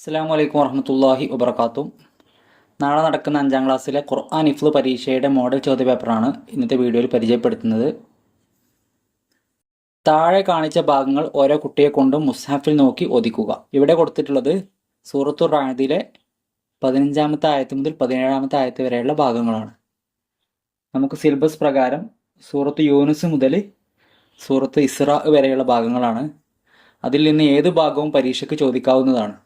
അസ്സാം വലൈക്കും വർഹമത്തല്ലാഹി വബർക്കാത്തു നാളെ നടക്കുന്ന അഞ്ചാം ക്ലാസ്സിലെ ഖുർആൻ ഇഫ്ലു പരീക്ഷയുടെ മോഡൽ ചോദ്യപേപ്പറാണ് ഇന്നത്തെ വീഡിയോയിൽ പരിചയപ്പെടുത്തുന്നത്. താഴെ കാണിച്ച ഭാഗങ്ങൾ ഓരോ കുട്ടിയെ കൊണ്ടും മുസ്ഹാഫിൽ നോക്കി ഒതുക്കുക ഇവിടെ കൊടുത്തിട്ടുള്ളത് സൂറത്തു റാനദിലെ പതിനഞ്ചാമത്തെ ആയത്ത് മുതൽ പതിനേഴാമത്തെ ആയത്ത് വരെയുള്ള ഭാഗങ്ങളാണ്. നമുക്ക് സിലബസ് പ്രകാരം സൂറത്ത് യൂനുസ് മുതൽ സൂറത്ത് ഇസ്ര വരെയുള്ള ഭാഗങ്ങളാണ്. അതിൽ നിന്ന് ഏത് ഭാഗവും പരീക്ഷയ്ക്ക് ചോദിക്കാവുന്നതാണ്.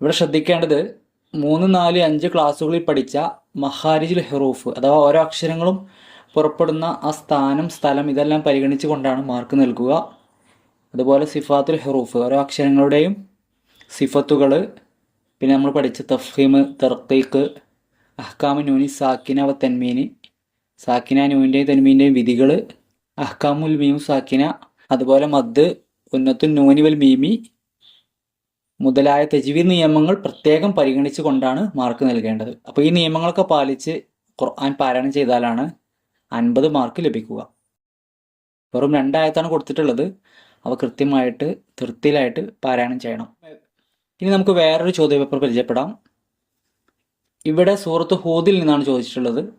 ഇവിടെ ശ്രദ്ധിക്കേണ്ടത് മൂന്ന് നാല് അഞ്ച് ക്ലാസ്സുകളിൽ പഠിച്ച മഹാരിജുൽ ഹെറൂഫ് അഥവാ ഓരോ അക്ഷരങ്ങളും പുറപ്പെടുന്ന ആ സ്ഥാനം സ്ഥലം ഇതെല്ലാം പരിഗണിച്ചു കൊണ്ടാണ് മാർക്ക് നൽകുക. അതുപോലെ സിഫാത്തുൽ ഹെറൂഫ് ഓരോ അക്ഷരങ്ങളുടെയും സിഫത്തുകൾ പിന്നെ നമ്മൾ പഠിച്ച തഫീമ് തർക്കീക്ക് അഹ്കാമു നൂനി സാക്കിന വ തെന്മീന് സാക്കിന നൂനിന്റെയും തെന്മീന്റെയും വിധികൾ അഹ്കാമുൽ മീം സാക്കിന അതുപോലെ മദ് ഉന്നത്തുൽ നൂനി വൽ മീമി മുതലായ തജ്വീദ് നിയമങ്ങൾ പ്രത്യേകം പരിഗണിച്ചു കൊണ്ടാണ് മാർക്ക് നൽകേണ്ടത്. അപ്പോൾ ഈ നിയമങ്ങളൊക്കെ പാലിച്ച് ഖുർആൻ പാരായണം ചെയ്താലാണ് അൻപത് മാർക്ക് ലഭിക്കുക. വെറും രണ്ടായത്താണ് കൊടുത്തിട്ടുള്ളത്. അവ കൃത്യമായിട്ട് തൃപ്തിയിലായിട്ട് പാരായണം ചെയ്യണം. ഇനി നമുക്ക് വേറൊരു ചോദ്യപേപ്പർ പരിചയപ്പെടാം. ഇവിടെ സൂറത്ത് ഹൂദിൽ നിന്നാണ് ചോദിച്ചിട്ടുള്ളത്.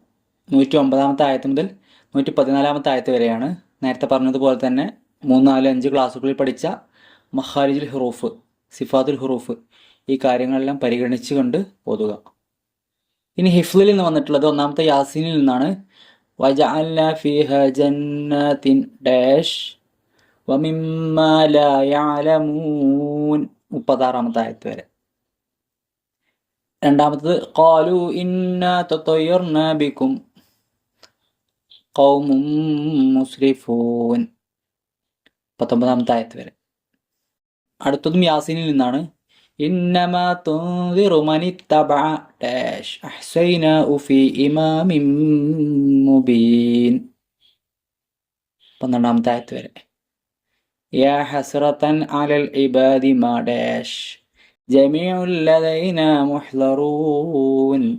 നൂറ്റി ഒമ്പതാമത്തെ ആയത്ത് മുതൽ നൂറ്റി പതിനാലാമത്തെ ആയത്ത് വരെയാണ്. നേരത്തെ പറഞ്ഞതുപോലെ തന്നെ മൂന്ന് നാല് അഞ്ച് ക്ലാസ്സുകളിൽ പഠിച്ച മഹാരിജുൽ ഹുറൂഫ്. സിഫാത്തുൽ ഹുറൂഫ്. ഈ കാര്യങ്ങളെല്ലാം പരിഗണിച്ചുകൊണ്ട് ഓതുക. ഇനി ഹിഫ്ലിൽ നിന്ന് വന്നിട്ടുള്ളത് ഒന്നാമത്തെ യാസീനിൽ നിന്നാണ്. വജഅല്ല ഡാഷ് മുപ്പത്താറാമത്തെ ആയത്ത് വരെ. രണ്ടാമത്തത് കോലു ഇന്ന കൗമും ബിക്കും മുസ്രിഫൂൻ. പത്തൊമ്പതാമത്തെ ആയത്ത് വരെ. അടുത്തതും യാസീനിൽ നിന്നാണ്. ഇന്നമ ഇമാമിൻ മുബീൻ. പന്ത്രണ്ടാമത്തെ ആയത്ത് വരെ. യാ അലൽ ഇബാദി മാ മുഹ്ളറൂൻ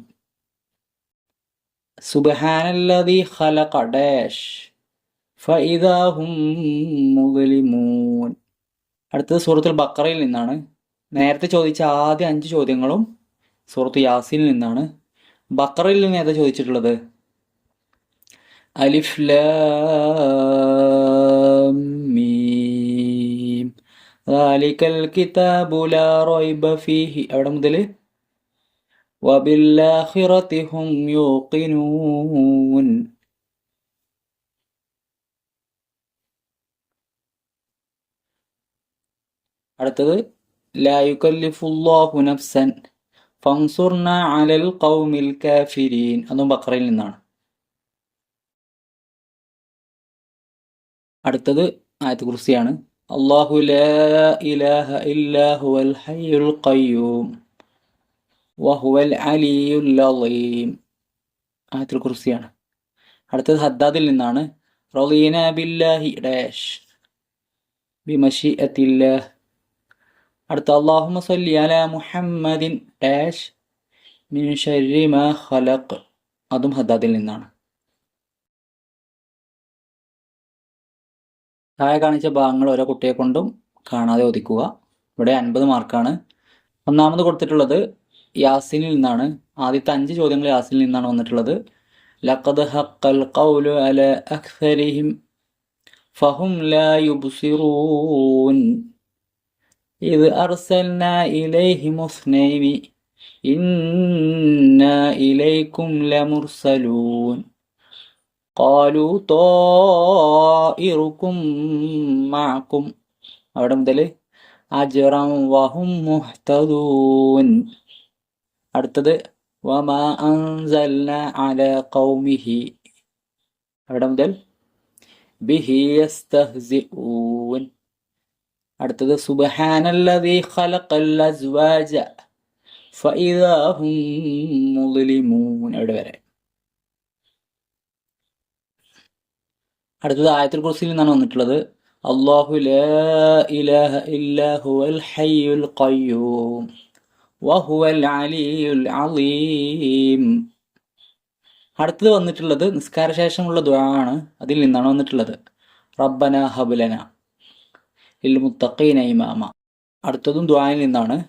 സുബ്ഹാനല്ലദീ ഖലഖ അടുത്തത് സൂറത്തുൽ ബക്കറയിൽ നിന്നാണ്. നേരത്തെ ചോദിച്ച ആദ്യ അഞ്ച് ചോദ്യങ്ങളും സൂറത്ത് യാസിനിൽ നിന്നാണ്. ബക്കറയിൽ നിന്ന് ഏതാ ചോദിച്ചിട്ടുള്ളത്? അലിഫ് മീം. ദാലിക്കൽ കിതാബു ഫീഹി. അവിടെ മുതൽ? വബില്ലാഖിറതി ഹും യൂഖിനൂൻ. അടുത്തത് ലായുക്കല്ലിഫുല്ലാഹു നഫ്സൻ ഫൻസുർന അലൽ ഖൗമിൽ കാഫിരീൻ അതും ബക്രയിൽ നിന്നാണ്. അടുത്തത് ആയത്ത് കുർസിയാണ്. അള്ളാഹു ഇലാഹ ഇല്ലാഹു ഹുവൽ ഹയ്യുൽ ഖയ്യൂം വഹുവൽ അലിയുൽ അളീം ആയത്തുൽ കുർസിയാണ്. അടുത്തത് ഹദ്ദാദിൽ നിന്നാണ്. റളീന ബില്ലാഹി ഡാഷ് ബിമഷിഅത്തില്ലാഹ് അടുത്ത അള്ളാഹുമ സല്ലി അല മുഹമ്മദിൻ ഡാഷ് മിൻ ഷർരി മാ ഖലഖ്. അതും ഹദ്ദാദിൽ നിന്നാണ്. താഴെ കാണിച്ച ഭാഗങ്ങൾ ഓരോ കുട്ടിയെ കൊണ്ടും കാണാതെ ഒതുക്കുക. ഇവിടെ അൻപത് മാർക്കാണ്. ഒന്നാമത് കൊടുത്തിട്ടുള്ളത് യാസിനിൽ നിന്നാണ്. ആദ്യത്തെ അഞ്ച് ചോദ്യങ്ങൾ യാസിനിൽ നിന്നാണ് വന്നിട്ടുള്ളത്. ലഖദ് ഹഖൽ ഖൗലു അല അക്സരിഹിം ഫഹും ലാ യുബ്സിറൂൻ. إذ أرسلنا إليهم اثنين إنا إليكم لمرسلون قالوا طائركم معكم അവിടെ മുതൽ അജറം വഹും മുഹ്തദൂൻ അടുത്തത് വമാ അൻസൽന അല ഖൗമിഹി അവിടെ മുതൽ ബിഹി യസ്തഹ്സിഊൻ അടുത്തത് സുബ്ഹാനല്ലദീ ഖലഖൽ അസ്വാജ ഫഇദാ ഹും മുദ്ലിമൂൻ. അവിടെ വരെ. അടുത്തത് ആയത്തിൽ കുറിച്ചിൽ നിന്നാണ് വന്നിട്ടുള്ളത്. ലാ ഇലാഹ ഇല്ലഹുവൽ ഹയ്യുൽ ഖയ്യൂം വഹുവൽ അലിയുൽ അലീം. അടുത്തത് വന്നിട്ടുള്ളത് നിസ്കാര ശേഷമുള്ള ദുആ ആണ്. അതിൽ നിന്നാണ് വന്നിട്ടുള്ളത്. റബ്ബന ഹബുലന. ലിൽ മുത്തഖീന ഇമാമ അടുത്തതും ദ്വാനിൽ നിന്നാണ്.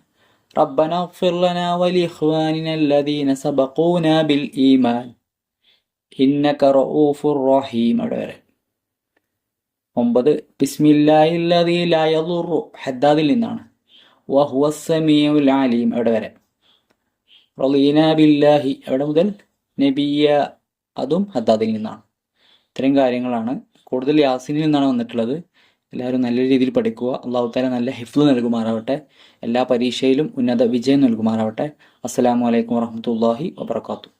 റബ്ബന ഫിർലന വലി ഇഖ്വാനിന അല്ലദീന സബഖൂന ബിൽ ഈമാൻ. ഇന്നക റഊഫുർ റഹീം അവിടെ വരെ. ഒമ്പത് ബിസ്മില്ലാഹില്ലദീ ലാ യദുറു ഹദ്ദാദിൽ നിന്നാണ്. വഹുവ സമീഉൽ അലീം അവിടെ വരെ. റളീന ബില്ലാഹി അവിടെ മുതൽ നബിയ അതും ഹദ്ദാദിൽ നിന്നാണ്. ഇത്തരം കാര്യങ്ങളാണ്. കൂടുതൽ യാസിനിൽ നിന്നാണ് വന്നിട്ടുള്ളത്. എല്ലാവരും നല്ല രീതിയിൽ പഠിക്കുക. അള്ളാഹു താല നല്ല ഹിഫ്ല് നൽകുമാറാവട്ടെ. എല്ലാ പരീക്ഷയിലും ഉന്നത വിജയം നൽകുമാറാവട്ടെ. അസ്സാം വലൈക്കും വാഹമത്തല്ലാഹി വബർക്കാത്തു